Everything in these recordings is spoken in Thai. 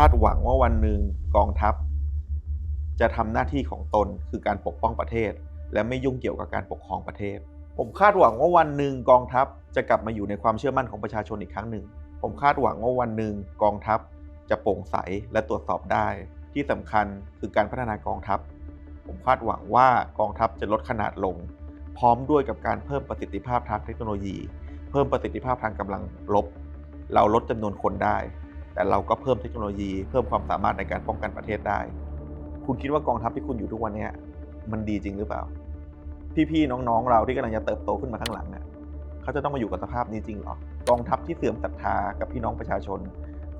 คาดหวังว่าวันหนึ่งกองทัพ จะทำหน้าที่ของตนคือการปกป้องประเทศ และไม่ยุ่งเกี่ยวกับการปกครองประเทศ ผมคาดหวังว่าวันหนึ่งกองทัพจะกลับมาอยู่ในความเชื่อมั่นของประชาชนอีกครั้งหนึ่ง ผมคาดหวังว่าวันหนึ่งกองทัพจะโปร่งใสและตรวจสอบได้ ที่สำคัญคือการพัฒนากองทัพ ผมคาดหวังว่ากองทัพจะลดขนาดลง พร้อมด้วยกับการเพิ่มประสิทธิภาพทางเทคโนโลยี เพิ่มประสิทธิภาพทางกำลังรบเราลดจำนวนคนได้ แต่เราก็เพิ่มเทคโนโลยี เพิ่มความสามารถในการป้องกันประเทศได้ คุณคิดว่ากองทัพที่คุณอยู่ทุกวันนี้มันดีจริงหรือเปล่า พี่ๆน้องๆ เราที่กำลังจะเติบโตขึ้นมาข้างหลังเนี่ยเขาจะต้องมาอยู่กับสภาพนี้จริงหรอกองทัพที่เสื่อมศรัทธากับพี่น้องประชาชน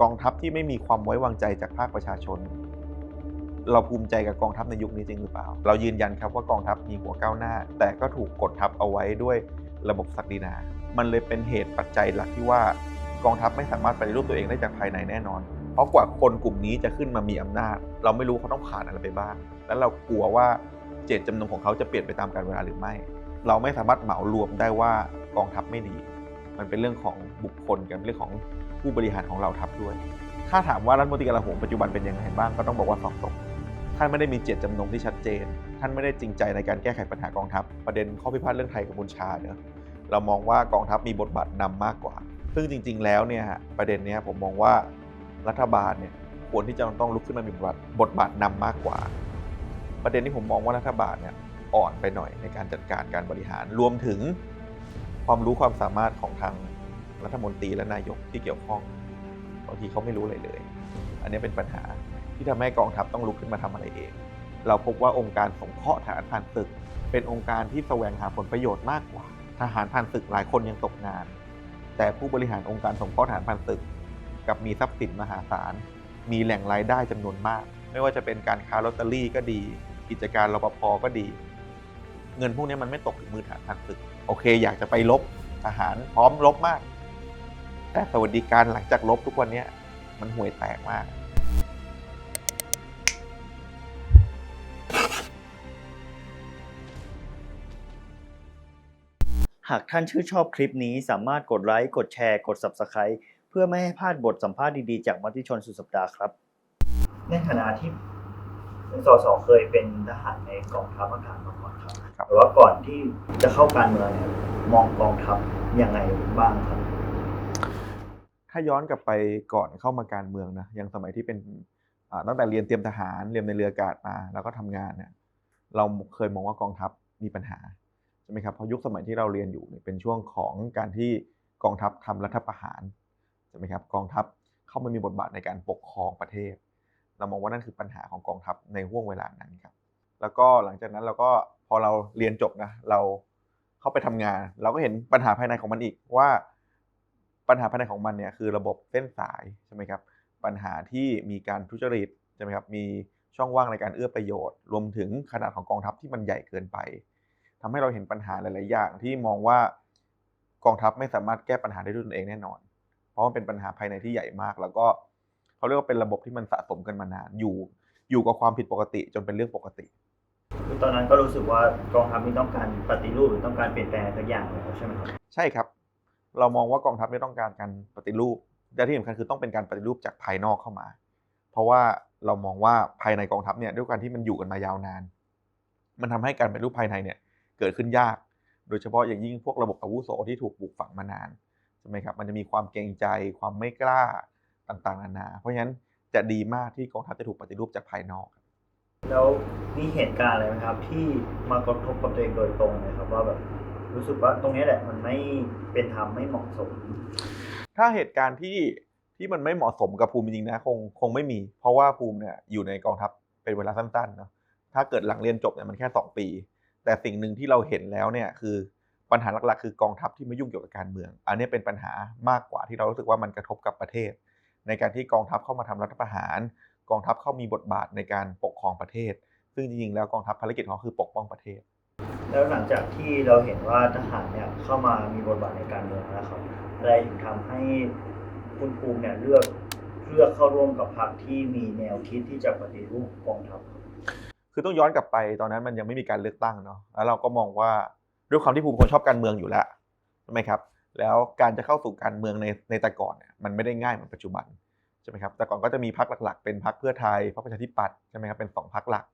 กองทัพที่ไม่มีความไว้วางใจจากภาคประชาชน เราภูมิใจกับกองทัพในยุคนี้จริงหรือเปล่า เรายืนยันครับว่ากองทัพมีหัวก้าวหน้า แต่ก็ถูกกดทับเอาไว้ด้วยระบบศักดินา มันเลยเป็นเหตุปัจจัยหลักที่ว่า กองทัพไม่สามารถปฏิรูปตัวเองได้จากภายในแน่นอน เพราะกว่าคนกลุ่มนี้จะขึ้นมามีอำนาจ เราไม่รู้เขาต้องผ่านอะไรไปบ้าง แล้วเรากลัวว่าเจตจำนงของเขาจะเปลี่ยนไปตามกาลเวลาหรือไม่ เราไม่สามารถเหมารวมได้ว่ากองทัพไม่ดี มันเป็นเรื่องของบุคคลกับเรื่องของผู้บริหารของเราทัพด้วย ถ้าถามว่ารัฐมนตรีกลาโหมปัจจุบันเป็นยังไงบ้างก็ต้องบอกว่าสอบตกท่านไม่ได้มีเจตจำนงที่ชัดเจน ท่านไม่ได้จริงใจในการแก้ไขปัญหากองทัพ ประเด็นข้อพิพาทเรื่องไทยกับบุญชาเนอะเรามองว่ากองทัพมีบทบาทนำมากกว่า ซึ่งจริง ๆ แล้วเนี่ยฮะประเด็นนี้ผมมองว่ารัฐบาลเนี่ยควรที่จะต้องลุกขึ้นมามีบทบาทบทบาทนำมากกว่า ประเด็นที่ผมมองว่ารัฐบาลเนี่ยอ่อนไปหน่อยในการจัดการการบริหารรวมถึงความรู้ความสามารถของทางรัฐมนตรีและนายกที่เกี่ยวข้องบางทีเขาไม่รู้อะไรเลย อันนี้เป็นปัญหาที่ทำให้กองทัพต้องลุกขึ้นมาทำอะไรเอง เราพบว่าองค์การสงเคราะห์ทหารผ่านศึก เป็นองค์การที่แสวงหาผลประโยชน์มากกว่า ทหารผ่านศึกหลายคนยังตกงาน แต่ผู้บริหารองค์การสงเคราะห์ทหารผ่านศึกกับมีทรัพย์สินมหาศาล มีแหล่งรายได้จำนวนมาก ไม่ว่าจะเป็นการค้าลอตเตอรี่ก็ดี กิจการรปภก็ดี เงินพวกนี้มันไม่ตกถึงมือทหารผ่านศึก โอเค อยากจะไปลบทหารพร้อมลบมาก แต่สวัสดิการหลังจากลบทุกวันนี้มันห่วยแตกมาก หากท่านชื่นชอบคลิปนี้สามารถกดไลค์ กดแชร์ กด Subscribe เพื่อไม่ให้พลาดบทสัมภาษณ์ดีๆ จากมติชนสุดสัปดาห์ครับ ในฐานะที่เป็นสสเคยเป็นทหารในกองทัพอากาศมาก่อนครับครับแต่ว่าก่อนที่จะเข้าการเมืองเนี่ยมองกองทัพยังไงบ้างครับ ถ้าย้อนกลับไปก่อนเข้ามาการเมืองนะยังสมัยที่เป็นอ่าตั้งแต่เรียนเตรียมทหารเรียนในเรืออากาศมาแล้วก็ทำงานเนี่ยเราเคยมองว่ากองทัพมีปัญหา ใช่ไหมครับพราะยุคสมัยที่เราเรียนอยู่เนี่ยเป็นช่วงของการที่กองทัพทำรัฐประหารใช่ไหมครับกองทัพเข้ามามีบทบาทในการปกครองประเทศ เรามองว่านั่นคือปัญหาของกองทัพในห่วงเวลานั้นครับแล้วก็หลังจากนั้นเราก็พอเราเรียนจบนะเราเข้าไปทำงาน เราก็เห็นปัญหาภายในของมันอีกว่าปัญหาภายในของมันเนี่ยคือระบบเส้นสายใช่ไหมครับปัญหาที่มีการทุจริตใช่ไหมครับมีช่องว่างในการเอื้อประโยชน์ รวมถึงขนาดของกองทัพที่มันใหญ่เกินไป ทำให้เราเห็นปัญหาหลาย ๆ อย่างที่มองว่ากองทัพไม่สามารถแก้ปัญหาได้ด้วยตนเองแน่นอน เพราะมันเป็นปัญหาภายในที่ใหญ่มาก แล้วก็เขาเรียกว่าเป็นระบบที่มันสะสมกันมานานอยู่อยู่กับความผิดปกติจนเป็นเรื่องปกติคือตอนนั้นก็รู้สึกว่ากองทัพนี่ต้องการปฏิรูปหรือต้องการเปลี่ยนแปลงอะไรสักอย่างเลยใช่ไหมครับใช่ครับ เรามองว่ากองทัพไม่ต้องการการปฏิรูปและที่สำคัญคือต้องเป็นการปฏิรูปจากภายนอกเข้ามา เพราะว่าเรามองว่าภายในกองทัพเนี่ยด้วยการที่มันอยู่กันมายาวนาน มันทำให้การปฏิรูปภายในเนี่ยเกิดขึ้นยาก โดยเฉพาะอย่างยิ่งพวกระบบอาวุโสที่ถูกปลูกฝังมานานใช่ไหมครับมันจะมีความเกรงใจความไม่กล้าต่างๆนานา เพราะฉะนั้นจะดีมากที่กองทัพจะถูกปฏิรูปจากภายนอกแล้วมีเหตุการณ์อะไรไหมครับ ที่มากระทบกับตัวเองโดยตรงเลยครับว่าแบบรู้สึกว่าตรงนี้แหละมันไม่เป็นธรรมไม่เหมาะสม ถ้าเหตุการณ์ที่ที่มันไม่เหมาะสมกับภูมิจริงๆนะคงคงไม่มี เพราะว่าภูมิเนี่ยอยู่ในกองทัพเป็นเวลาสั้นๆเนาะถ้าเกิดหลังเรียนจบเนี่ยมันแค่ 2 ปี แต่สิ่งหนึ่งที่เราเห็นแล้วเนี่ยคือปัญหาหลักๆ คือกองทัพที่ไม่ยุ่งเกี่ยวกับการเมือง อันนี้เป็นปัญหามากกว่าที่เรารู้สึกว่ามันกระทบกับประเทศ ในการที่กองทัพเข้ามาทำรัฐประหาร กองทัพเข้ามีบทบาทในการปกครองประเทศ ซึ่งจริงๆแล้วกองทัพภารกิจของเขาคือปกป้องประเทศ แล้วหลังจากที่เราเห็นว่าทหารเนี่ยเข้ามามีบทบาทในการเมืองแล้วครับอะไรถึงทำให้คุณภูมิเนี่ยเลือกเลือกเข้าร่วมกับพรรคที่มีแนวคิดที่จะปฏิรูปกองทัพครับ คือต้องย้อนกลับไปตอนนั้นมันยังไม่มีการเลือกตั้งเนาะแล้วเราก็มองว่าด้วยความที่ภูมิคนชอบการเมืองอยู่แล้วใช่ไหมครับ แล้วการจะเข้าสู่การเมืองในในแต่ก่อนเนี่ยมันไม่ได้ง่ายเหมือนปัจจุบันใช่ไหมครับแต่ก่อนก็จะมีพักหลัก ๆ เป็นพักเพื่อไทยพรรคประชาธิปัตย์ใช่ไหมครับเป็นสองพักหลัก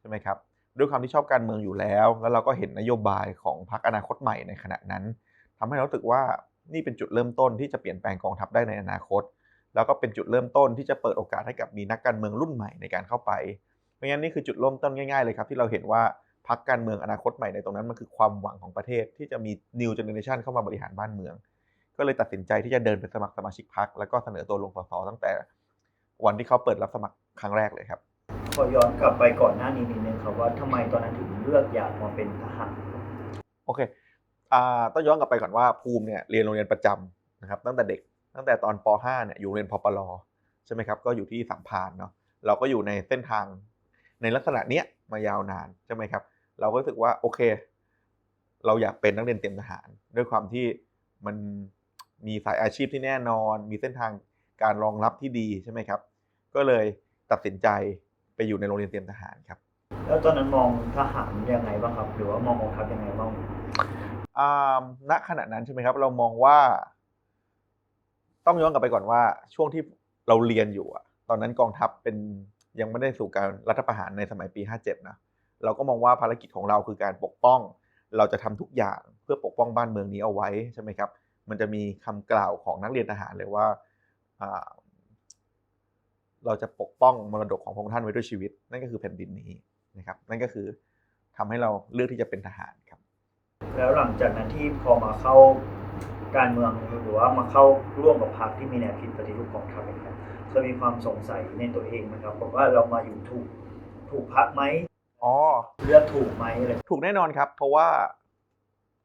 ใช่ไหมครับด้วยความที่ชอบการเมืองอยู่แล้ว แล้วเราก็เห็นนโยบายของพักอนาคตใหม่ในขณะนั้นทำให้เรารู้สึกว่านี่เป็นจุดเริ่มต้นที่จะเปลี่ยนแปลงกองทัพได้ในอนาคต แล้วก็เป็นจุดเริ่มต้นที่จะเปิดโอกาสให้กับมีนักการเมืองรุ่นใหม่ในการเข้าไป ราะงั้นนี่คือจุดเริ่มต้นง่ายๆเลยครับที่เราเห็นว่าพักการเมืองอนาคตใหม่ในตรงนั้นมันคือความหวังของประเทศที่จะมี new generation เข้ามาบริหารบ้านเมือง ก็เลยตัดสินใจที่จะเดินไปสมัครสมาชิกพักแล้วก็เสนอตัวลงสสตั้งแต่ วันที่เขาเปิดรับสมัครครั้งแรกเลยครับขอย้อนกลับไปก่อนหน้านี้นิดนึงครับว่าทำไมตอนนั้นถึงเลือกอยากมาเป็นทหารโอเคอ่าต้องย้อนกลับไปก่อนว่าภูมิเนี่ยเรียนโรงเรียนประจำนะครับตั้งแต่เด็กตั้งแต่ตอนป .5 เนี่ยอยู่โรงเรียนพปลใช่ไหมครับก็อยู่ที่สัมพานเนาะเราก็อยู่ในเส้นทาง ในลักษณะเนี้ยมายาวนานใช่ไหมครับ เราก็รู้สึกว่าโอเค เราอยากเป็นนักเรียนเตรียมทหาร ด้วยความที่มันมีสายอาชีพที่แน่นอน มีเส้นทางการรองรับที่ดีใช่ไหมครับ ก็เลยตัดสินใจไปอยู่ในโรงเรียนเตรียมทหารครับ แล้วตอนนั้นมองทหารยังไงบ้างครับ หรือว่ามองกองทัพยังไงบ้างอ่าณขณะนั้นใช่ไหมครับ เรามองว่า ต้องย้อนกลับไปก่อนว่า ช่วงที่เราเรียนอยู่อะตอนนั้นกองทัพเป็น ยังไม่ได้สู่การรัฐประหารในสมัยปี 57 นะ เราก็มองว่าภารกิจของเราคือการปกป้อง เราจะทำทุกอย่างเพื่อปกป้องบ้านเมืองนี้เอาไว้ใช่ไหมครับ มันจะมีคำกล่าวของนักเรียนทหารเลยว่าาเราจะปกป้องมรดกของพระองค์ท่านไว้ด้วยชีวิต นั่นก็คือแผ่นดินนี้นะครับ นั่นก็คือทำให้เราเลือกที่จะเป็นทหารครับ แล้วหลังจากนั้นที่พอมาเข้า การเมืองหรือว่ามาเข้าร่วมกับพรรคที่มีแนวคิดปฏิรูปกองทัพอย่างเงี้ยเคยมีความสงสัยในตัวเองไหมครับบอกว่าเรามาอยู่ถูกถูกพรรคไหมอ๋อเลือกถูกไหมอะไรถูกแน่นอนครับ เพราะว่า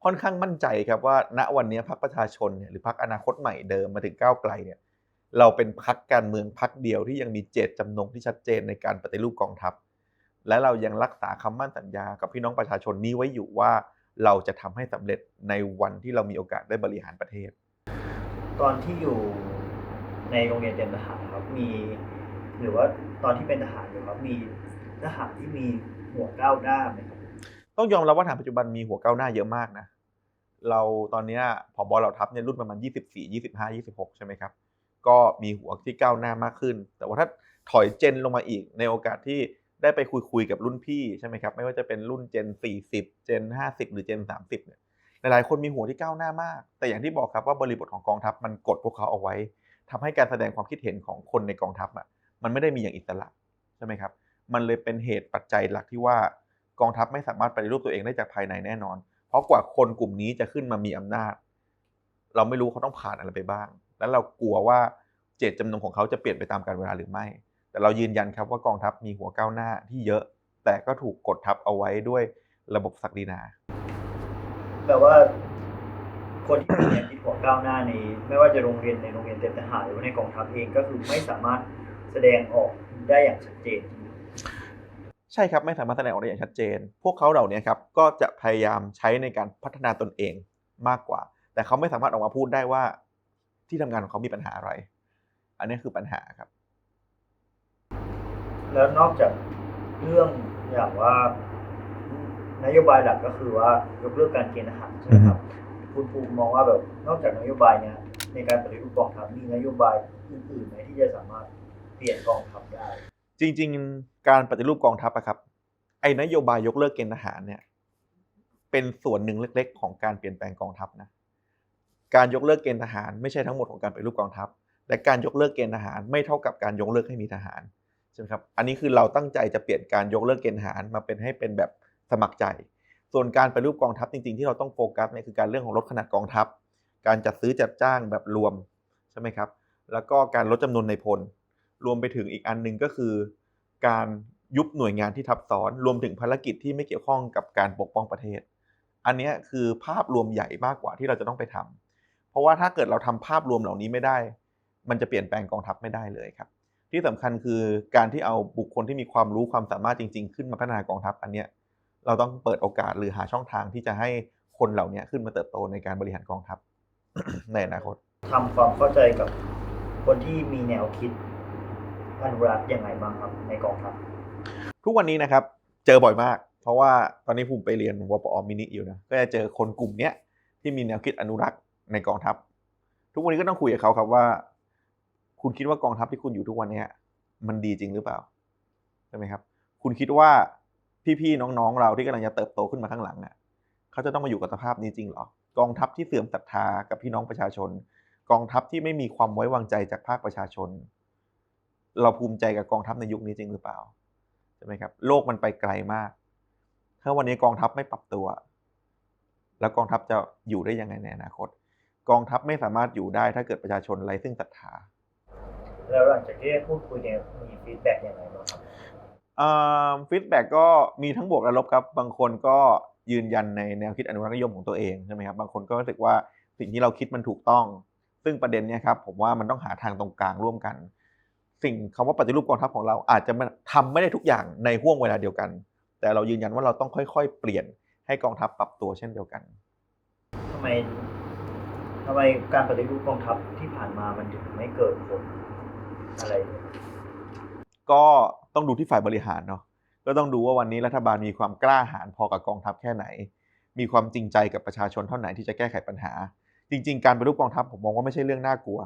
ค่อนข้างมั่นใจครับว่า ณวันนี้พรรคประชาชนเนี่ยหรือพรรคอนาคตใหม่เดิมมาถึงก้าวไกลเนี่ยเราเป็นพรรคการเมืองพรรคเดียวที่ยังมีเจตจำนงที่ชัดเจนในการปฏิรูปกองทัพ และเรายังรักษาคำมั่นสัญญากับพี่น้องประชาชนนี้ไว้อยู่ว่า เราจะทำให้สำเร็จในวันที่เรามีโอกาสได้บริหารประเทศ ตอนที่อยู่ในโรงเรียนเตรียมทหารครับมี หรือว่าตอนที่เป็นทหารอยู่ครับมีทหารที่มีหัวก้าวหน้าไหมครับต้องยอมรับว่าทางปัจจุบันมีหัวก้าวหน้าเยอะมากนะเราตอนเนี้ยผบเหล่าทัพเนี่ยรุ่นประมาณ 24 25 26 ใช่ไหมครับ ก็มีหัวที่ก้าวหน้ามากขึ้น แต่ว่าถ้าถอยเจนลงมาอีกในโอกาสที่ ได้ไปคุยคุยๆกับรุ่นพี่ใช่ไหมครับไม่ว่าจะเป็นรุ่นเจน40เจน50 หรือเจน30เนี่ยหลายๆคนมีหัวที่ก้าวหน้ามาก แต่อย่างที่บอกครับว่าบริบทของกองทัพมันกดพวกเขาเอาไว้ทำให้การแสดงความคิดเห็นของคนในกองทัพอะมันไม่ได้มีอย่างอิสระใช่ไหมครับมันเลยเป็นเหตุปัจจัยหลักที่ว่ากองทัพไม่สามารถปฏิรูปตัวเองได้จากภายในแน่นอน เพราะกว่าคนกลุ่มนี้จะขึ้นมามีอำนาจ เราไม่รู้เขาต้องผ่านอะไรไปบ้าง แล้วเรากลัวว่าเจตจำนงของเขาจะเปลี่ยนไปตามกาลเวลาหรือไม่ แต่เรายืนยันครับว่ากองทัพมีหัวก้าวหน้าที่เยอะ แต่ก็ถูกกดทับเอาไว้ด้วยระบบศักดินาแปลว่า คนที่มีแนวคิดหัวก้าวหน้าในไม่ว่าจะโรงเรียนในโรงเรียนเตรียมทหารหรือว่าในกองทัพเองก็คือไม่สามารถแสดงออกได้อย่างชัดเจน ใช่ครับไม่สามารถแสดงออกได้อย่างชัดเจน พวกเขาเหล่านี้ครับก็จะพยายามใช้ในการพัฒนาตนเองมากกว่า แต่เขาไม่สามารถออกมาพูดได้ว่าที่ทำงานของเขามีปัญหาอะไร อันนี้คือปัญหาครับ แล้วนอกจากเรื่องอย่างว่านโยบายหลักก็คือว่ายกเลิกการเกณฑ์ทหารใช่ไหมครับ คุณภูมิมองว่าแบบนอกจากนโยบายเนี้ยในการปฏิรูปกองทัพมีนโยบายอื่นๆไหมที่จะสามารถเปลี่ยนกองทัพได้ จริง ๆ การปฏิรูปกองทัพอะครับ ไอ้นโยบายยกเลิกเกณฑ์ทหารเนี่ย เป็นส่วนหนึ่งเล็ก ๆ ของการเปลี่ยนแปลงกองทัพนะ การยกเลิกเกณฑ์ทหาร ไม่ใช่ทั้งหมดของการปฏิรูปกองทัพ และการยกเลิกเกณฑ์ทหารไม่เท่ากับการยกเลิกให้มีทหารใช่ไหมครับ อันนี้คือเราตั้งใจจะเปลี่ยนการยกเลิกเกณฑ์ทหารมาเป็นให้เป็นแบบสมัครใจ ส่วนการปรูปกองทัพจริงๆ ที่เราต้องโฟกัสเนี่ยคือการเรื่องของลดขนาดกองทัพ การจัดซื้อจัดจ้างแบบรวมใช่ไหมครับ แล้วก็การลดจำนวนในพล รวมไปถึงอีกอันหนึ่งก็คือ การยุบหน่วยงานที่ทับซ้อน รวมถึงภารกิจที่ไม่เกี่ยวข้องกับการปกป้องประเทศ อันนี้คือภาพรวมใหญ่มากกว่าที่เราจะต้องไปทำเพราะว่าถ้าเกิดเราทำภาพรวมเหล่านี้ไม่ได้ มันจะเปลี่ยนแปลงกองทัพไม่ได้เลยครับ ที่สำคัญคือการที่เอาบุคคลที่มีความรู้ความสามารถจริง ๆ ขึ้นมาพัฒนากองทัพอันเนี้ยเราต้องเปิดโอกาสหรือหาช่องทางที่จะให้คนเหล่านี้ขึ้นมาเติบโตในการบริหารกองทัพในอนาคตทำความเข้าใจกับคนที่มีแนวคิดอนุรักษ์ยังไงบ้างครับในกองทัพทุกวันนี้นะครับ เจอบ่อยมาก เพราะว่าตอนนี้ผมไปเรียนวปอมินิอยู่นะก็จะเจอคนกลุ่มเนี้ยที่มีแนวคิดอนุรักษ์ในกองทัพ ทุกวันนี้ก็ต้องคุยกับเขาครับว่า คุณคิดว่ากองทัพที่คุณอยู่ทุกวันเนี้ยมันดีจริงหรือเปล่าใช่ไหมครับ คุณคิดว่าพี่ๆน้องๆเราที่กำลังจะเติบโตขึ้นมาข้างหลังอะเขาจะต้องมาอยู่กับสภาพนี้จริงหรอกองทัพที่เสื่อมศรัทธากับพี่น้องประชาชน กองทัพที่ไม่มีความไว้วางใจจากภาคประชาชน เราภูมิใจกับกองทัพในยุคนี้จริงหรือเปล่าใช่ไหมครับ โลกมันไปไกลมาก ถ้าวันนี้กองทัพไม่ปรับตัว แล้วกองทัพจะอยู่ได้ยังไงในอนาคต กองทัพไม่สามารถอยู่ได้ถ้าเกิดประชาชนไร้ซึ่งศรัทธา แล้วหลังจากที่ได้พูดคุยเนี่ยมีฟีดแบ็กยังไงบ้างครับฟีดแบ็กก็มีทั้งบวกและลบครับ บางคนก็ยืนยันในแนวคิดอนุรักษ์นิยมของตัวเองใช่ไหมครับ บางคนก็รู้สึกว่าสิ่งที่เราคิดมันถูกต้อง ซึ่งประเด็นเนี้ยครับผมว่ามันต้องหาทางตรงกลางร่วมกัน สิ่งคำว่าปฏิรูปกองทัพของเราอาจจะทำไม่ได้ทุกอย่างในห่วงเวลาเดียวกัน แต่เรายืนยันว่าเราต้องค่อยๆ เปลี่ยนให้กองทัพปรับตัวเช่นเดียวกันทำไมทำไมการปฏิรูปกองทัพที่ผ่านมามันถึงไม่เกิดผล อะไร ก็ต้องดูที่ฝ่ายบริหารเนาะก็ต้องดูว่าวันนี้รัฐบาลมีความกล้าหาญพอกับกองทัพแค่ไหน มีความจริงใจกับประชาชนเท่าไหร่ที่จะแก้ไขปัญหา จริง ๆ การปรูปกองทัพผมมองว่าไม่ใช่เรื่องน่ากลัว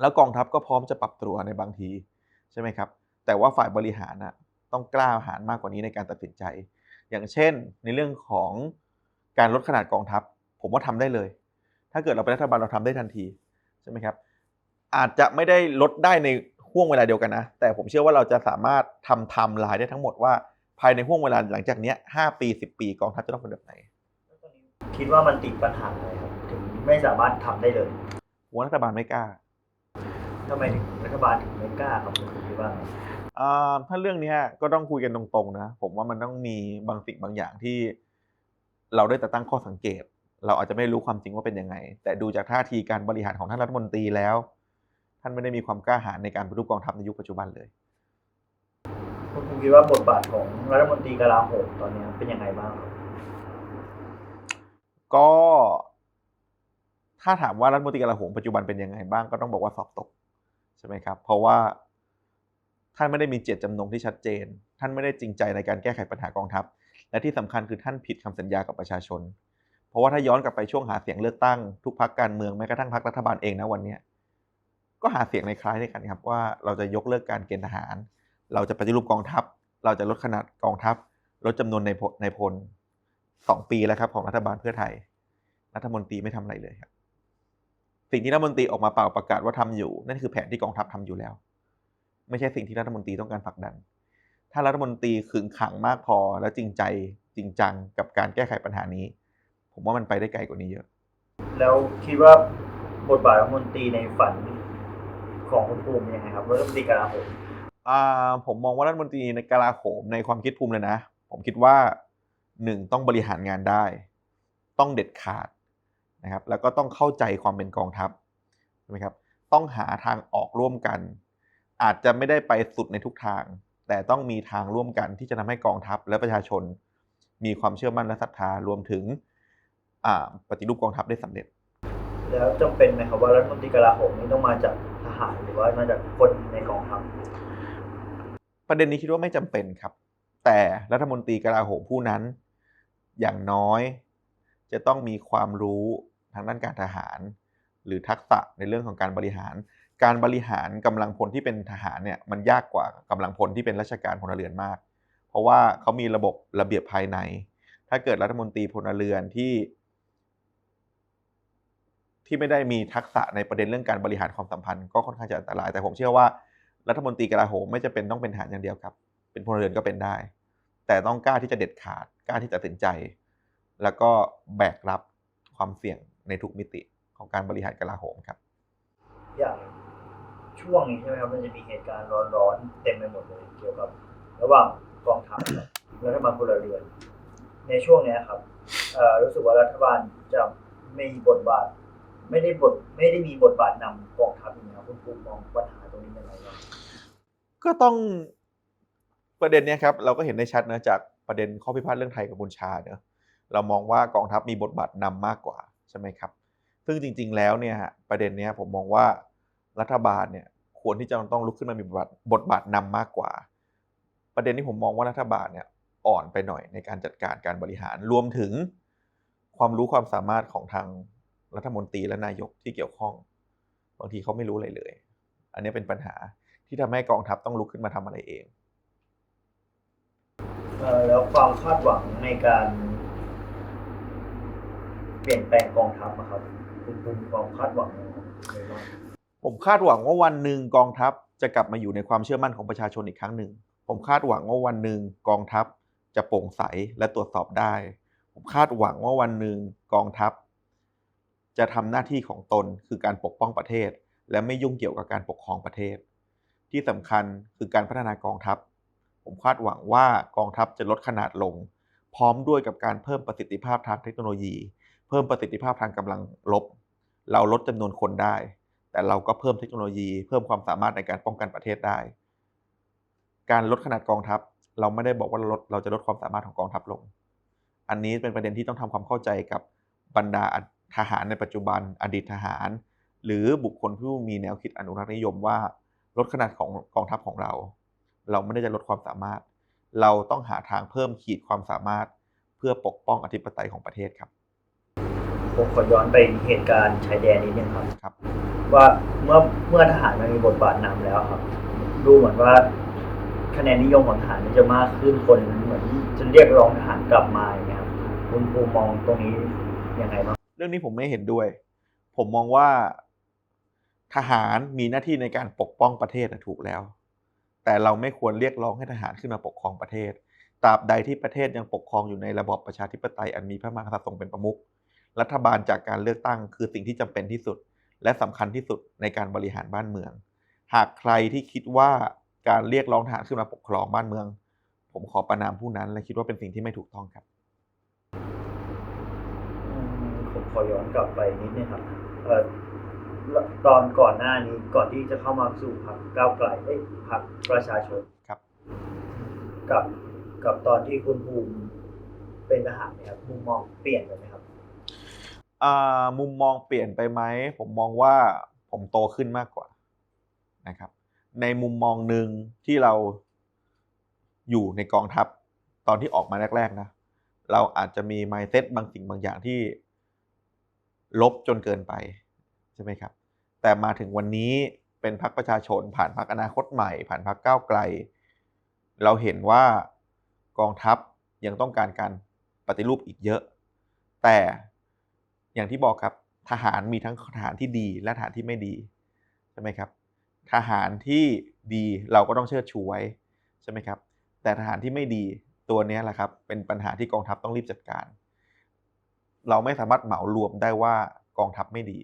แล้วกองทัพก็พร้อมจะปรับตัวในบางทีใช่ไหมครับ แต่ว่าฝ่ายบริหารน่ะต้องกล้าหาญมากกว่านี้ในการตัดสินใจ อย่างเช่น ในเรื่องของการลดขนาดกองทัพ ผมว่าทำได้เลย ถ้าเกิดเราเป็นรัฐบาลเราทำได้ทันทีใช่ไหมครับ อาจจะไม่ได้ลดได้ในห่วงเวลาเดียวกันนะ แต่ผมเชื่อว่าเราจะสามารถทำไทม์ไลน์ได้ทั้งหมดว่าภายในห่วงเวลาหลังจากเนี้ยห้าปีสิบปีกองทัพจะต้องเป็นแบบไหน คิดว่ามันติดปัญหาอะไรครับ ถึงไม่สามารถทำได้เลยผมว่ารัฐบาลไม่กล้าทำไมถึงรัฐบาลถึงไม่กล้าครับคุณคิดว่าไงอ่าถ้าเรื่องเนี้ยก็ต้องคุยกันตรงๆนะ ผมว่ามันต้องมีบางสิ่งบางอย่างที่ เราได้แต่ตั้งข้อสังเกต เราอาจจะไม่รู้ความจริงว่าเป็นยังไง แต่ดูจากท่าทีการบริหารของท่านรัฐมนตรีแล้ว ท่านไม่ได้มีความกล้าหาญในการปฏิรูปกองทัพในยุคปัจจุบันเลยคุณครูคิดว่าบทบาทของรัฐมนตรีกลาโหมตอนนี้เป็นยังไงบ้างครับก็ ถ้าถามว่ารัฐมนตรีกลาโหมปัจจุบันเป็นยังไงบ้างก็ต้องบอกว่าสอบตกใช่ไหมครับ เพราะว่าท่านไม่ได้มีเจตจำนงที่ชัดเจน ท่านไม่ได้จริงใจในการแก้ไขปัญหากองทัพ และที่สำคัญคือท่านผิดคำสัญญากับประชาชน เพราะว่าถ้าย้อนกลับไปช่วงหาเสียงเลือกตั้งทุกพักการเมืองแม้กระทั่งพักรัฐบาลเองนะวันเนี้ย ก็หาเสียงในคล้ายๆกันครับว่าเราจะยกเลิกการเกณฑ์ทหาร เราจะปฏิรูปกองทัพ เราจะลดขนาดกองทัพ ลดจำนวนในพลในพลสองปีแล้วครับของรัฐบาลเพื่อไทย รัฐมนตรีไม่ทำอะไรเลยครับ สิ่งที่รัฐมนตรีออกมาเป่าประกาศว่าทำอยู่ นั่นคือแผนที่กองทัพทำอยู่แล้ว ไม่ใช่สิ่งที่รัฐมนตรีต้องการผลักดัน ถ้ารัฐมนตรีขึงขังมากพอและจริงใจจริงจังกับการแก้ไขปัญหานี้ ผมว่ามันไปได้ไกลกว่านี้เยอะ แล้วคิดว่าบทบาทรัฐมนตรีในฝัน ของคุณภูมิเป็นยังไงครับรัฐมนตรีกลาโหมอ่าผมมองว่ารัฐมนตรีในกลาโหมในความคิดภูมิเลยนะ ผมคิดว่าหนึ่งต้องบริหารงานได้ ต้องเด็ดขาดนะครับ แล้วก็ต้องเข้าใจความเป็นกองทัพใช่ไหมครับต้องหาทางออกร่วมกัน อาจจะไม่ได้ไปสุดในทุกทาง แต่ต้องมีทางร่วมกันที่จะทำให้กองทัพและประชาชน มีความเชื่อมั่นและศรัทธารวมถึงอ่าปฏิรูปกองทัพได้สำเร็จ แล้วจำเป็นไหมครับว่ารัฐมนตรีกลาโหมนี่ต้องมาจากท หารหรือว่ามาจากคนในกองทัพประเด็นนี้คิดว่าไม่จำเป็นครับ แต่รัฐมนตรีกลาโหมผู้นั้น อย่างน้อย จะต้องมีความรู้ทางด้านการทหาร หรือทักษะในเรื่องของการบริหาร การบริหารกำลังพลที่เป็นทหารเนี่ยมันยากกว่ากำลังพลที่เป็นราชการพลเรือนมาก เพราะว่าเขามีระบบระเบียบภายใน ถ้าเกิดรัฐมนตรีพลเรือนที่ ที่ไม่ได้มีทักษะในประเด็นเรื่องการบริหารความสัมพันธ์ก็ค่อนข้างจะอันตราย แต่ผมเชื่อว่ารัฐมนตรีกลาโหมไม่จะเป็นต้องเป็นทหารอย่างเดียวครับ เป็นพลเรือนก็เป็นได้ แต่ต้องกล้าที่จะเด็ดขาดกล้าที่จะตัดสินใจ แล้วก็แบกรับความเสี่ยงในทุกมิติของการบริหารกลาโหมครับ อย่างช่วงนี้ใช่ไหมครับมันจะมีเหตุการณ์ร้อนๆเต็มไปหมดเลยเกี่ยวกับ ระหว่างกองทัพกับรัฐบาลพลเรือน ในช่วงนี้ครับรู้สึกว่ารัฐบาลจะไม่มีบทบาท ไม่ได้บทไม่ได้มีบทบาทนำกองทัพอย่างเงี้ยครับคุณภูมิมองปัญหาตรงนี้ยังไงบ้างก็ต้องประเด็นเนี้ยครับเราก็เห็นได้ชัดนะจากประเด็นข้อพิพาทเรื่องไทยกับบุญชาเนอะเรามองว่ากองทัพมีบทบาทนำมากกว่าใช่ไหมครับ ซึ่งจริง ๆ แล้วเนี่ยประเด็นเนี้ยผมมองว่ารัฐบาลเนี่ยควรที่จะต้องลุกขึ้นมามีบทบาทบทบาทนำมากกว่า ประเด็นที่ผมมองว่ารัฐบาลเนี่ยอ่อนไปหน่อยในการจัดการการบริหารรวมถึงความรู้ความสามารถของทาง รัฐมนตรีและนายกที่เกี่ยวข้อง บางทีเขาไม่รู้อะไรเลย อันนี้เป็นปัญหาที่ทำให้กองทัพต้องลุกขึ้นมาทำอะไรเองเอ่อแล้วความคาดหวังในการเปลี่ยนแปลงกองทัพอะครับคุณภูมิมีความคาดหวังอะไรบ้างผมคาดหวังว่าวันหนึ่งกองทัพจะกลับมาอยู่ในความเชื่อมั่นของประชาชนอีกครั้งหนึ่ง ผมคาดหวังว่าวันหนึ่งกองทัพจะโปร่งใสและตรวจสอบได้ ผมคาดหวังว่าวันหนึ่งกองทัพ จะทำหน้าที่ของตนคือการปกป้องประเทศ และไม่ยุ่งเกี่ยวกับการปกครองประเทศ ที่สำคัญคือการพัฒนากองทัพ ผมคาดหวังว่ากองทัพจะลดขนาดลง พร้อมด้วยกับการเพิ่มประสิทธิภาพทางเทคโนโลยี เพิ่มประสิทธิภาพทางกำลังรบเราลดจำนวนคนได้ แต่เราก็เพิ่มเทคโนโลยี เพิ่มความสามารถในการป้องกันประเทศได้ การลดขนาดกองทัพ เราไม่ได้บอกว่าเราลดเราจะลดความสามารถของกองทัพลง อันนี้เป็นประเด็นที่ต้องทำความเข้าใจกับบรรดา ทหารในปัจจุบันอดีตทหาร หรือบุคคลผู้มีแนวคิดอนุรักษ์นิยมว่าลดขนาดของกองทัพของเรา เราไม่ได้จะลดความสามารถ เราต้องหาทางเพิ่มขีดความสามารถ เพื่อปกป้องอธิปไตยของประเทศครับผมขอย้อนไปเหตุการณ์ชายแดนนิดนึงครับครับ ว่าเมื่อเมื่อทหารมันมีบทบาทนำแล้วครับ ดูเหมือนว่าคะแนนนิยมของทหารมันจะมากขึ้นคนเหมือนจะเรียกร้องทหารกลับมาอย่างเงี้ยครับคุณภูมิมองตรงนี้ยังไงบ้าง เรื่องนี้ผมไม่เห็นด้วย ผมมองว่าทหารมีหน้าที่ในการปกป้องประเทศนะถูกแล้ว แต่เราไม่ควรเรียกร้องให้ทหารขึ้นมาปกครองประเทศตราบใดที่ประเทศยังปกครองอยู่ในระบอบประชาธิปไตยอันมีพระมหากษัตริย์ทรงเป็นประมุขรัฐบาลจากการเลือกตั้งคือสิ่งที่จำเป็นที่สุด และสำคัญที่สุดในการบริหารบ้านเมือง หากใครที่คิดว่าการเรียกร้องทหารขึ้นมาปกครองบ้านเมือง ผมขอประนามผู้นั้นและคิดว่าเป็นสิ่งที่ไม่ถูกต้องครับ อืมผม ขอย้อนกลับไปนิดนึงครับเอ่อตอนก่อนหน้านี้ก่อนที่จะเข้ามาสู่พรรคก้าวไกลเอ้ยพรรคประชาชนครับ กับกับตอนที่คุณภูมิเป็นทหารเนี่ยครับมุมมองเปลี่ยนไปไหมครับอ่ามุมมองเปลี่ยนไปไหมผมมองว่าผมโตขึ้นมากกว่านะครับ ในมุมมองหนึ่งที่เราอยู่ในกองทัพตอนที่ออกมาแรก ๆ นะ เราอาจจะมี mindset บางสิ่งบางอย่างที่ ลบจนเกินไปใช่ไหมครับ แต่มาถึงวันนี้เป็นพรรคประชาชน ผ่านพรรคอนาคตใหม่ ผ่านพรรคก้าวไกล เราเห็นว่ากองทัพยังต้องการการปฏิรูปอีกเยอะ แต่อย่างที่บอกครับทหารมีทั้งทหารที่ดีและทหารที่ไม่ดีใช่ไหมครับ ทหารที่ดีเราก็ต้องเชิดชูไว้ใช่ไหมครับ แต่ทหารที่ไม่ดีตัวนี้แหละครับเป็นปัญหาที่กองทัพต้องรีบจัดการ เราไม่สามารถเหมารวมได้ว่ากองทัพไม่ดี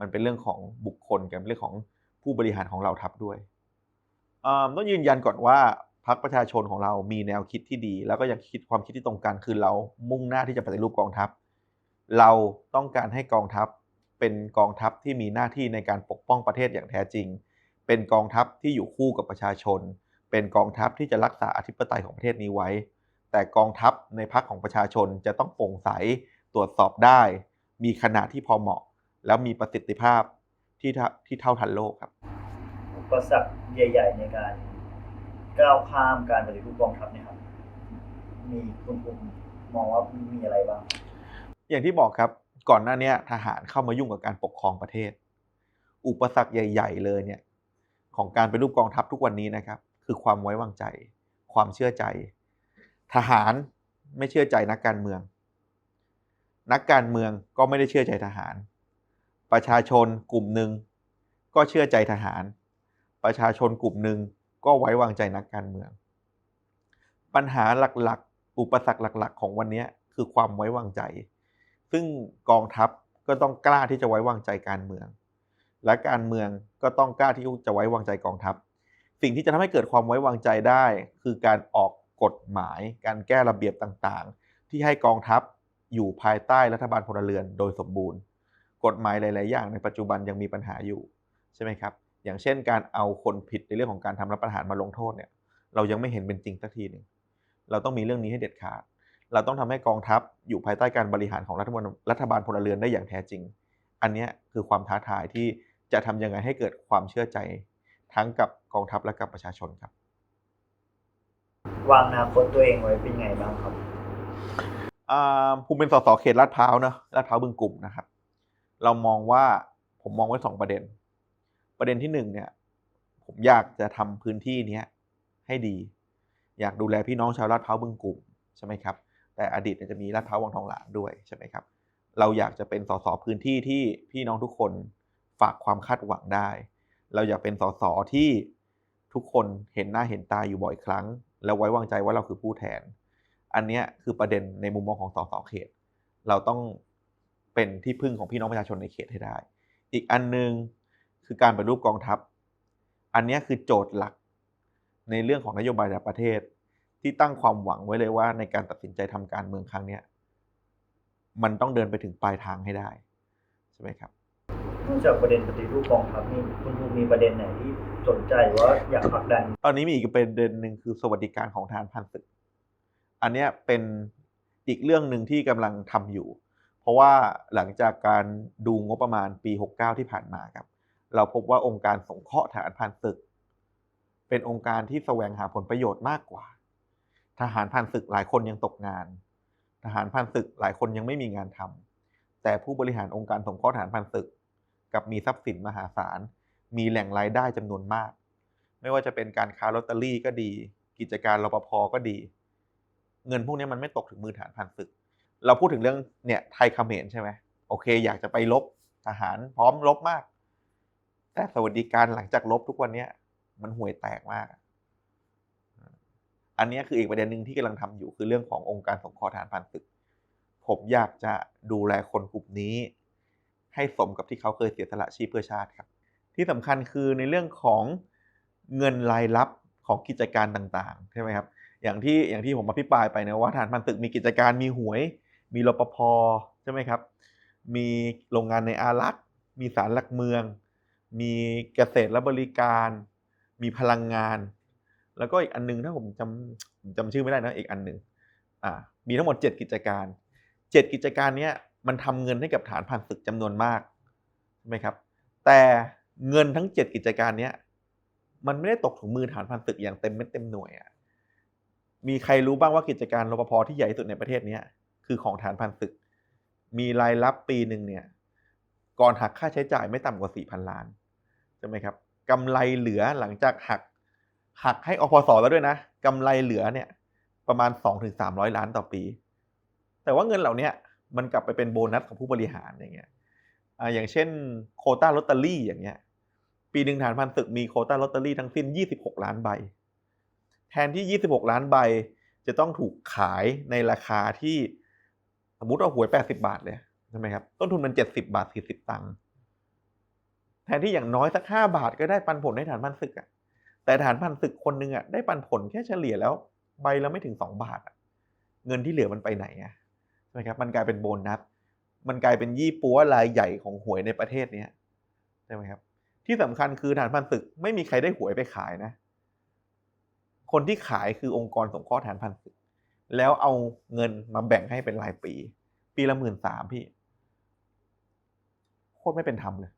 มันเป็นเรื่องของบุคคลกับเรื่องของผู้บริหารของเราทัพด้วยต้องยืนยันก่อนว่าพรรคประชาชนของเรามีแนวคิดที่ดี แล้วก็ยังคิดความคิดที่ตรงกันคือเรามุ่งหน้าที่จะปฏิรูปกองทัพ เราต้องการให้กองทัพเป็นกองทัพที่มีหน้าที่ในการปกป้องประเทศอย่างแท้จริง เป็นกองทัพที่อยู่คู่กับประชาชน เป็นกองทัพที่จะรักษาอธิปไตยของประเทศนี้ไว้ แต่กองทัพในพรรคของประชาชนจะต้องโปร่งใส ตรวจสอบได้ มีขนาดที่พอเหมาะ แล้วมีประสิทธิภาพที่เท่าที่เท่าทันโลกครับ อุปสรรคใหญ่ ๆ ในการก้าวข้ามการปฏิรูปกองทัพเนี่ยครับ มีคุณภูมิมองว่ามีอะไรบ้าง อย่างที่บอกครับก่อนหน้าเนี้ยทหารเข้ามายุ่งกับการปกครองประเทศ อุปสรรคใหญ่ ๆ เลยเนี่ยของการเป็นรูปกองทัพทุกวันนี้นะครับ คือความไว้วางใจ ความเชื่อใจ ทหารไม่เชื่อใจนักการเมือง นักการเมืองก็ไม่ได้เชื่อใจทหาร ประชาชนกลุ่มหนึ่งก็เชื่อใจทหาร ประชาชนกลุ่มหนึ่งก็ไว้วางใจนักการเมือง ปัญหาหลักๆ อุปสรรคหลัก ๆ ของวันนี้คือความไว้วางใจ ซึ่งกองทัพก็ต้องกล้าที่จะไว้วางใจการเมือง และการเมืองก็ต้องกล้าที่จะไว้วางใจกองทัพ สิ่งที่จะทำให้เกิดความไว้วางใจได้ คือการออกกฎหมาย การแก้ระเบียบต่างๆ ที่ให้กองทัพ อยู่ภายใต้รัฐบาลพลเรือนโดยสมบูรณ์ กฎหมายหลาย ๆ อย่างในปัจจุบันยังมีปัญหาอยู่ใช่ไหมครับ อย่างเช่น การเอาคนผิดในเรื่องของการทำรัฐประหารมาลงโทษเนี่ยเรายังไม่เห็นเป็นจริงสักทีหนึ่งเราต้องมีเรื่องนี้ให้เด็ดขาด เราต้องทำให้กองทัพอยู่ภายใต้การบริหารของรัฐบาลรัฐบาลพลเรือนได้อย่างแท้จริง อันนี้คือความท้าทายที่จะทำยังไงให้เกิดความเชื่อใจ ทั้งกับกองทัพและกับประชาชนครับ วางอนาคตตัวเองไว้เป็นไงบ้างครับ ผมเป็นสสเขตลาดพร้าวนะลาดพร้าวบึงกลุ่มนะครับ เรามองว่าผมมองไว้สองประเด็น ประเด็นที่หนึ่งเนี่ย ผมอยากจะทำพื้นที่เนี้ยให้ดี อยากดูแลพี่น้องชาวลาดพร้าวบึงกลุ่มใช่ไหมครับ แต่อดีตจะมีลาดพร้าววังทองหลางด้วยใช่ไหมครับ เราอยากจะเป็นสสพื้นที่ที่พี่น้องทุกคนฝากความคาดหวังได้ เราอยากเป็นสสที่ทุกคนเห็นหน้าเห็นตาอยู่บ่อยครั้ง แล้วไว้วางใจว่าเราคือผู้แทน อันเนี้ยคือประเด็นในมุมมองของสสเขต เราต้องเป็นที่พึ่งของพี่น้องประชาชนในเขตให้ได้ อีกอันหนึงคือการปฏิรูปกองทัพ อันเนี้ยคือโจทย์หลักในเรื่องของนโยบายระดับประเทศ ที่ตั้งความหวังไว้เลยว่าในการตัดสินใจทำการเมืองครั้งเนี้ยมันต้องเดินไปถึงปลายทางให้ได้ ใช่ไหมครับนอกจากประเด็นปฏิรูปกองทัพนี่คุณภูมิมีประเด็นไหนที่สนใจว่าอยากผลักดัน ตอนนี้มีอีกประเด็นหนึ่งคือสวัสดิการของทหารพันศึก อันเนี้ยเป็นอีกเรื่องหนึ่งที่กำลังทำอยู่ เพราะว่าหลังจากการดูงบประมาณปี 69 ที่ผ่านมาครับ เราพบว่าองค์การสงเคราะห์ทหารพันศึก เป็นองค์การที่แสวงหาผลประโยชน์มากกว่า ทหารพันศึกหลายคนยังตกงาน ทหารพันศึกหลายคนยังไม่มีงานทำแต่ผู้บริหารองค์การสงเคราะห์ทหารพันศึกกับมีทรัพย์สินมหาศาล มีแหล่งรายได้จำนวนมาก ไม่ว่าจะเป็นการค้าลอตเตอรี่ก็ดี กิจการรปภก็ดี เงินพวกนี้มันไม่ตกถึงมือฐานพันศึก เราพูดถึงเรื่องเนี่ยไทยเขมรใช่ไหมโอเค อยากจะไปลบทหารพร้อมลบมาก แต่สวัสดิการหลังจากลบทุกวันเนี้ยมันห่วยแตกมาก อันนี้คืออีกประเด็นหนึ่งที่กำลังทำอยู่คือเรื่องขององค์การสงเคราะห์ทหารพันศึก ผมอยากจะดูแลคนกลุ่มนี้ ให้สมกับที่เขาเคยเสียสละชีพเพื่อชาติครับ ที่สำคัญคือในเรื่องของเงินรายรับของกิจการต่างๆ ใช่ไหมครับ อย่างที่อย่างที่ผมอภิปรายไปนะว่าทหารพันตึกมีกิจการมีหวย มีรปภใช่ไหมครับ มีโรงงานในอารักษ์มีสารหลักเมือง มีเกษตรและบริการ มีพลังงาน แล้วก็อีกอันหนึงถ้าผมจำจำชื่อไม่ได้นะอีกอันหนึ่งอ่ามีทั้งหมด 7 กิจการ 7 กิจการเนี้ยมันทำเงินให้กับฐานพันศึกจำนวนมากใช่ไหมครับ แต่เงินทั้ง 7 กิจการเนี้ยมันไม่ได้ตกถึงมือฐานพันศึกอย่างเต็มเม็ดเต็มหน่วยอะ มีใครรู้บ้างว่ากิจการรปภที่ใหญ่ที่สุดในประเทศเนี้ยคือของฐานพันศึก มีรายรับปีหนึ่งเนี่ย ก่อนหักค่าใช้จ่ายไม่ต่ำกว่า4,000ล้านใช่ไหมครับกำไรเหลือหลังจากหัก หักให้อพสแล้วด้วยนะกำไรเหลือเนี่ย ประมาณ2-300ล้านต่อปี แต่ว่าเงินเหล่านี้มันกลับไปเป็นโบนัสของผู้บริหารอย่างเงี้ยอย่างเช่นโคต้าลอตเตอรี่อย่างเงี้ย ปีหนึ่งฐานพันศึกมีโคต้าลอตเตอรี่ทั้งสิ้น 26 ล้านใบ แทนที่ 26 ล้านใบ จะต้องถูกขายในราคาที่สมมติว่าหวย 80 บาทเลยใช่ไหมครับ ต้นทุนมัน 70 บาท 40 ตังค์แทนที่อย่างน้อยสัก 5 บาทก็ได้ปันผลในฐานพันศึกอะแต่ฐานพันศึกคนหนึ่งอะได้ปันผลแค่เฉลี่ยแล้วใบละไม่ถึง 2 บาทเงินที่เหลือมันไปไหนอะใช่ไหมครับมันกลายเป็นโบนัสมันกลายเป็นยี่ปัวรายใหญ่ของหวยในประเทศเนี้ยใช่ไหมครับที่สำคัญคือฐานพันศึกไม่มีใครได้หวยไปขายนะ คนที่ขายคือองค์กรสงเคราะห์ฐานพันศึก แล้วเอาเงินมาแบ่งให้เป็นรายปี ปีละหมื่นสามพี่โคตรไม่เป็นธรรมเลย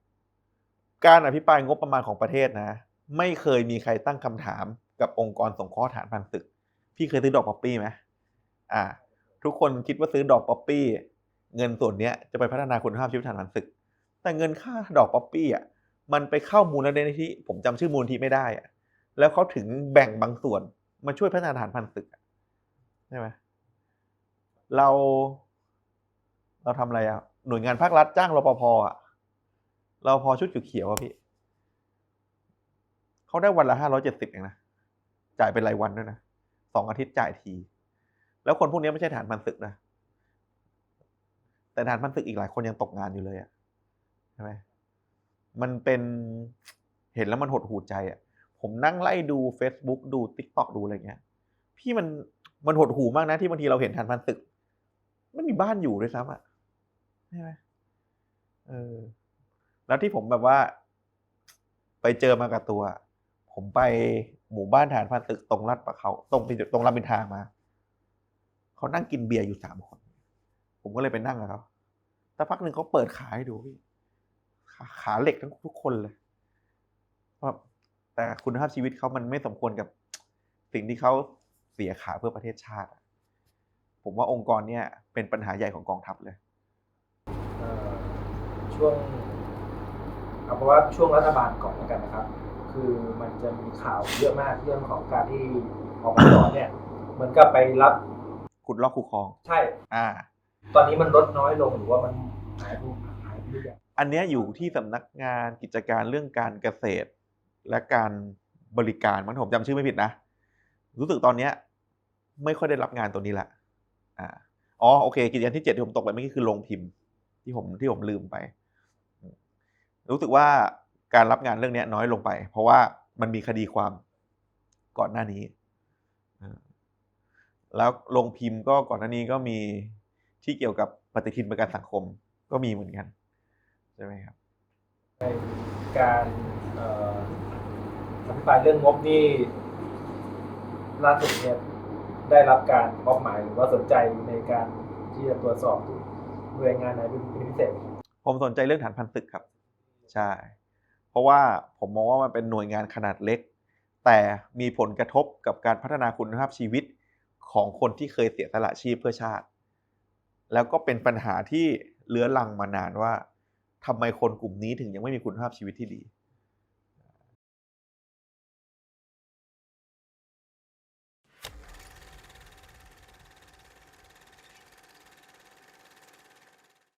การอภิปรายงบประมาณของประเทศนะ ไม่เคยมีใครตั้งคำถามกับองค์กรสงเคราะห์ฐานพันศึก พี่เคยซื้อดอกป๊อปปี้ไหมอ่า ทุกคนคิดว่าซื้อดอกป๊อปปี้เงินส่วนเนี้ยจะไปพัฒนาคุณภาพชีวิตฐานพันศึก แต่เงินค่าดอกป๊อปปี้อะมันไปเข้ามูลนิธิผมจำชื่อมูลนิธิไม่ได้อะ แล้วเขาถึงแบ่งบางส่วนมาช่วยพัฒนาฐานพันศึกใช่ไหมเรา เราทำอะไรอะหน่วยงานภาครัฐจ้างรปภอะรปภชุดเขียวๆอะพี่เขาได้วันละห้าร้อยเจ็ดสิบเองนะจ่ายเป็นรายวันด้วยนะสองอาทิตย์จ่ายที แล้วคนพวกนี้ไม่ใช่ฐานพันศึกนะแต่ฐานพันศึกอีกหลายคนยังตกงานอยู่เลยอะใช่ไหมมันเป็นเห็นแล้วมันหดหูใจอะ ผมนั่งไล่ดู Facebook ดู TikTok ดูอะไรเงี้ย พี่มันมันหดหูมากนะที่บางทีเราเห็นฐานพันศึก ไม่มีบ้านอยู่ด้วยซ้ำอะใช่ไหมเออ แล้วที่ผมแบบว่า ไปเจอมากับตัว ผมไปหมู่บ้านฐานพันศึกตรงลาดประเขาตรงตรงรามอินทรามาเขานั่งกินเบียร์อยู่สามคน ผมก็เลยไปนั่งกับเขาแต่พักหนึ่งเขาเปิดขาให้ดูพี่ขาขาเหล็กทั้งทุกคนเลยว่า แต่คุณภาพชีวิตเขามันไม่สมควรกับสิ่งที่เขาเสียขาเพื่อประเทศชาติอะผมว่าองค์กรเนี่ยเป็นปัญหาใหญ่ของกองทัพเลยเอ่อช่วงเอาเป็นว่าช่วงรัฐบาลก่อนแล้วกันนะครับคคือมันจะมีข่าวเยอะมากเรื่องของการที่ออกมาสอนเนี่ย เหมือนกับไปรับขุดลอกคูคลอง ใช่ อ่า ตอนนี้มันลดน้อยลงหรือว่ามันหายไปหายไปหรือยังอันเนี้ยอยู่ที่สำนักงานกิจการเรื่องการเกษตร และการบริการมันผมจำชื่อไม่ผิดนะ รู้สึกตอนเนี้ยไม่ค่อยได้รับงานตัวนี้ละอ่าอ๋อโอเค กิจการที่เจ็ดที่ผมตกไปเมื่อกี้คือโรงพิมพ์ ที่ผมที่ผมลืมไป รู้สึกว่าการรับงานเรื่องนี้น้อยลงไป เพราะว่ามันมีคดีความก่อนหน้านี้ แล้วโรงพิมพ์ก็ก่อนหน้านี้ก็มีที่เกี่ยวกับปฏิทินประกันสังคมก็มีเหมือนกัน ใช่ไหมครับในการ อภิปรายเรื่องงบนี่ล่าสุดเนี่ยได้รับการมอบหมายหรือว่าสนใจในการที่จะตรวจสอบหน่วยงานไหนเป็นพิเศษ ผมสนใจเรื่องฐานพันศึกครับ ใช่ เพราะว่าผมมองว่ามันเป็นหน่วยงานขนาดเล็ก แต่มีผลกระทบกับการพัฒนาคุณภาพชีวิตของคนที่เคยเสียสละชีพเพื่อชาติ แล้วก็เป็นปัญหาที่เลื้อรังมานานว่าทำไมคนกลุ่มนี้ถึงยังไม่มีคุณภาพชีวิตที่ดี